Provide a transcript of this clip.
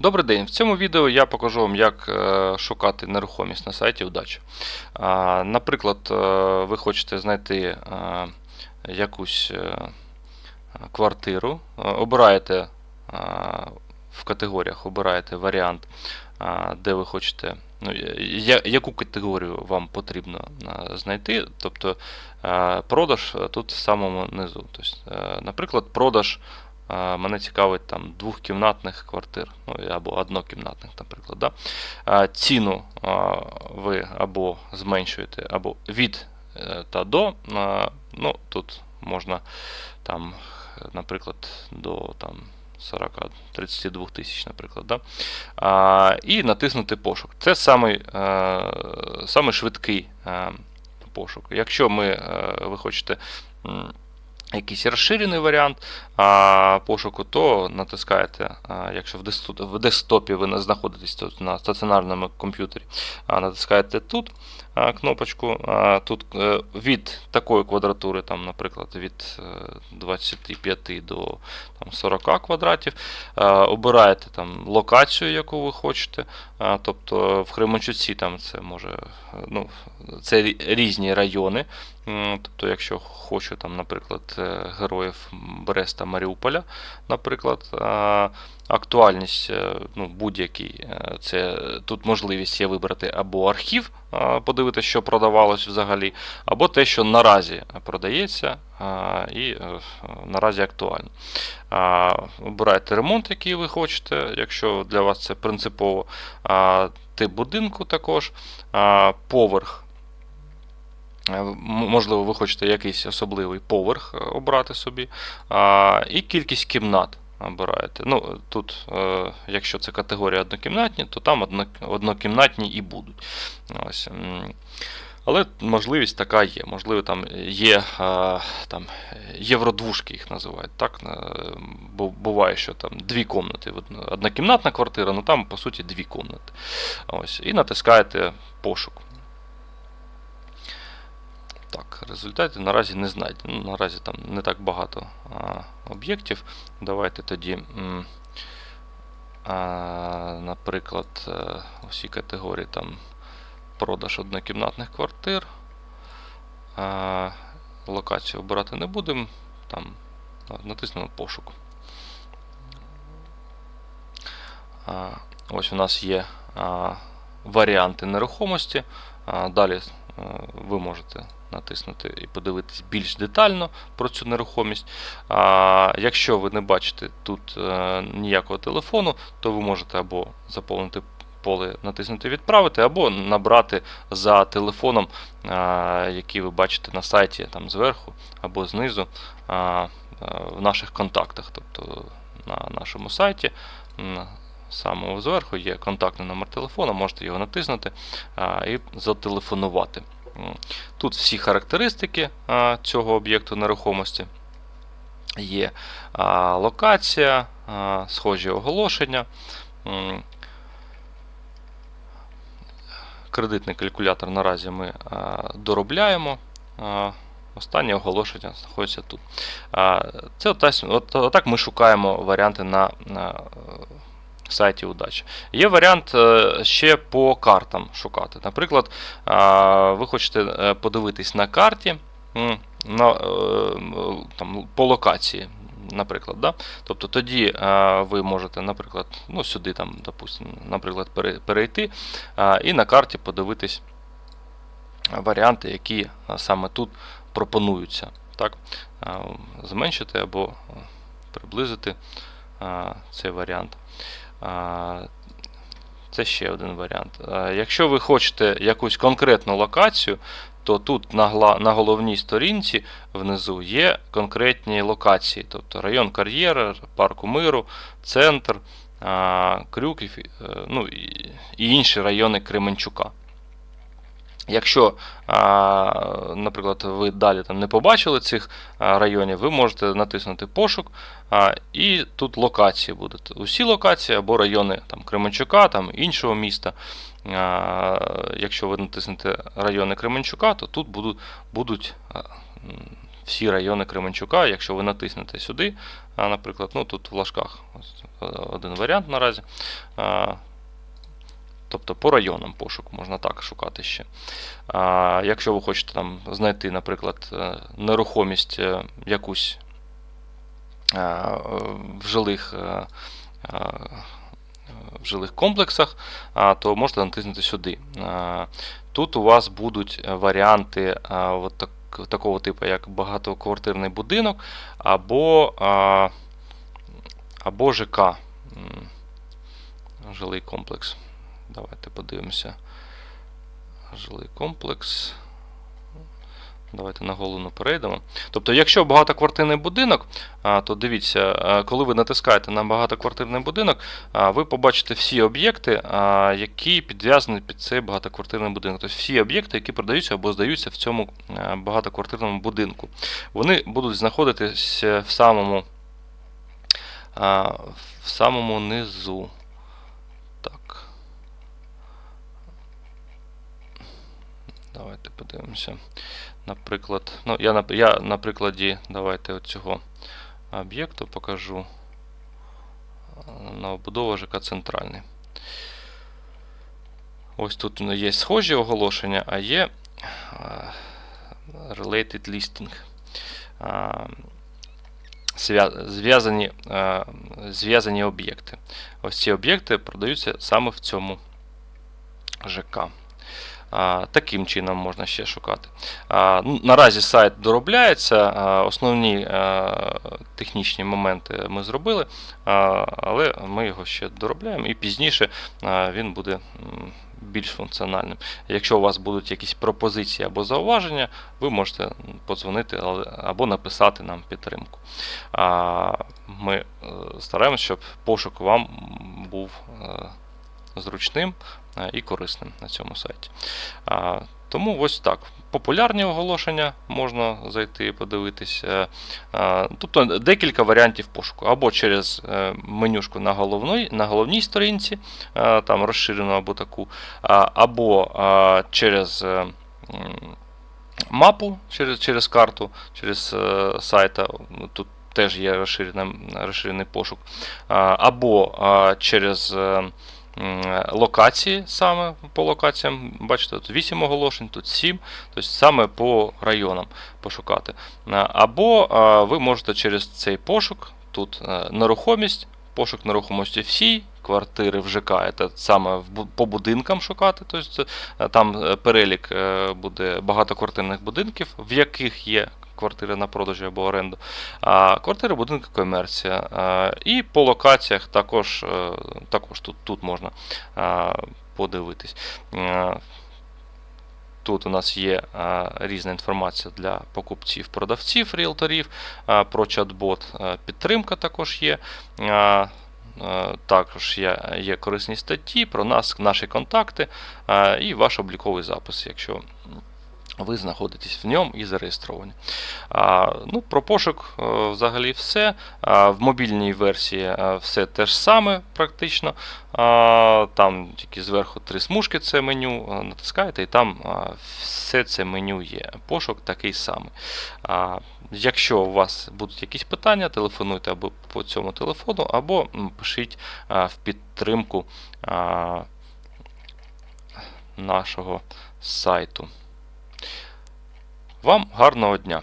Добрий день. В цьому відео я покажу вам, як е, шукати нерухомість на сайті Удача. А, Наприклад, е, ви хочете знайти е, якусь квартиру, обираєте в категоріях, обираєте варіант, де ви хочете, ну, яку категорію вам потрібно знайти. Тобто продаж тут в самому низу. Тобто, наприклад, продаж. А, Мене цікавить там двохкімнатних квартир, ну або однокімнатних, наприклад. Да? А, Ціну а, ви або зменшуєте, або від е, та до. А, Ну, Тут можна там, наприклад, до там, 40-32 тисяч, наприклад. Да? А, І натиснути пошук. Це самий, е, самий швидкий е, пошук. Якщо ми, е, ви хочете. Якийсь розширений варіант а, пошуку, то натискаєте, якщо в десктопі, в десктопі ви знаходитесь тут на стаціонарному комп'ютері, натискаєте тут кнопочку. Тут е, від такої квадратури, там, наприклад, від е, 25 до там, 40 квадратів, обираєте там, локацію, яку ви хочете. Тобто в Кременчуці там це може е, ну, це різні райони. М, Тобто, якщо хочу, там, наприклад, е, героїв Бреста Маріуполя, наприклад, актуальність е, ну, будь-який, е, це тут можливість є вибрати або архів, подивитися, що продавалось взагалі, або те, що наразі продається і е, наразі актуально. Обирайте ремонт, який ви хочете, якщо для вас це принципово. Тип будинку також, поверх. Е, Можливо, ви хочете якийсь особливий поверх е, обрати собі, і кількість кімнат обираєте. Ну, тут, е, якщо це категорія однокімнатні, то там однокімнатні і будуть. Ось. Але можливість така є. Можливо, там є там, євродвушки їх називають. Так? Буває, що там дві комнати. Однокімнатна квартира, ну там по суті дві комнати. Ось. І натискаєте пошук. Так, результати наразі не знайдено. Ну, наразі там не так багато об'єктів. Давайте тоді, а, наприклад, е, усі категорії там продаж однокімнатних квартир. А, локацію обирати не будемо. Там натиснемо пошук. А, ось у нас є а, варіанти нерухомості. А, далі а, ви можете натиснути і подивитись більш детально про цю нерухомість. А, якщо ви не бачите тут е, ніякого телефону, то ви можете або заповнити поле, натиснути Відправити, або набрати за телефоном, а, який ви бачите на сайті там зверху або знизу а, в наших контактах. Тобто на нашому сайті. Самого зверху є контактний номер телефону, можете його натиснути а, і зателефонувати. Тут всі характеристики цього об'єкту нерухомості. Є локація, схожі оголошення. Кредитний калькулятор наразі ми доробляємо. Останнє оголошення знаходиться тут. Це отак, от, отак ми шукаємо варіанти на, сайті удачі. Є варіант е, ще по картам шукати. Наприклад, ви хочете е, подивитись на карті на, е, там, по локації. Наприклад, да? Тобто тоді а, ви можете, наприклад, ну, сюди, там, допустим, наприклад, перейти а, і на карті подивитись варіанти, які саме тут пропонуються. Так? А, Зменшити або приблизити а, цей варіант. Це ще один варіант. Якщо ви хочете якусь конкретну локацію, то тут на, головній сторінці внизу є конкретні локації, тобто район кар'єра, парку миру, центр, Крюків, е, ну, і інші райони Кременчука. Якщо, наприклад, ви далі там не побачили цих районів, ви можете натиснути пошук, і тут локації будуть. Усі локації або райони там, Кременчука, там, іншого міста. Якщо ви натиснете райони Кременчука, то тут будуть, будуть всі райони Кременчука. Якщо ви натиснете сюди, наприклад, ну тут в е, один варіант наразі. А, Тобто по районам пошук можна так шукати ще. А, Якщо ви хочете там знайти, наприклад, е, нерухомість е, якусь е, в жилих, е, в жилих комплексах, а, то можете натиснути сюди. А, Тут у вас будуть варіанти а, от так, такого типу, як багатоквартирний будинок або, а, або ЖК. Жилий комплекс. Давайте подивимося. Жилий комплекс. Давайте на головну перейдемо. Тобто, якщо багатоквартирний будинок, то дивіться, коли ви натискаєте на багатоквартирний будинок, ви побачите всі об'єкти, які підв'язані під цей багатоквартирний будинок. Тобто всі об'єкти, які продаються або здаються в цьому багатоквартирному будинку. Вони будуть знаходитися в самому, в самому низу. Так. Давайте подивимося. Наприклад, ну, я, я на прикладі давайте цього об'єкту покажу новобудова ЖК Центральний. Ось тут ну, є схожі оголошення, а є а, related listing. А, Зв'язані, зв'язані об'єкти. Ось ці об'єкти продаються саме в цьому ЖК. Таким чином можна ще шукати. Ну, Наразі сайт доробляється, основні технічні моменти ми зробили, але ми його ще доробляємо і пізніше він буде більш функціональним. Якщо у вас будуть якісь пропозиції або зауваження, ви можете подзвонити або написати нам підтримку. Ми е, стараємося, щоб пошук вам був е, зручним е, і корисним на цьому сайті. Тому ось так. Популярні оголошення можна зайти і подивитися. Тобто декілька варіантів пошуку. Або через е, менюшку на головній, на головній сторінці, е, там розширену або таку, або через е, мапу, через, через карту, через е, сайта. Тут теж є розширений, розширений пошук. Або через. Е, локації саме по локаціям. Бачите, тут 8 оголошень, тут 7, тобто саме по районам пошукати. Або ви можете через цей пошук, тут е, нерухомість, пошук нерухомості всій, квартири в ЖК, це саме по будинкам шукати. Тобто е, там е, перелік е, буде багатоквартирних будинків, в яких є квартири на продажі або оренду. А квартири, будинки, комерція. А, І по локаціях також, е, також тут, тут можна а, подивитись. Е, Тут у нас є а, різна інформація для покупців, продавців, ріелторів, а, про чат-бот. а, Підтримка також є. А, е, Також є, є корисні статті про нас, наші контакти а, і ваш обліковий запис, якщо ви знаходитесь в ньому і зареєстровані. А, ну, Про пошук е, взагалі все. А, в мобільній версії е, все те ж саме практично. А, там тільки зверху три смужки це меню, е, натискаєте, і там а, все це меню є. Пошук такий самий. А, якщо у вас будуть якісь питання, телефонуйте або по цьому телефону, або пишіть а, в підтримку а, нашого сайту. Вам гарного дня!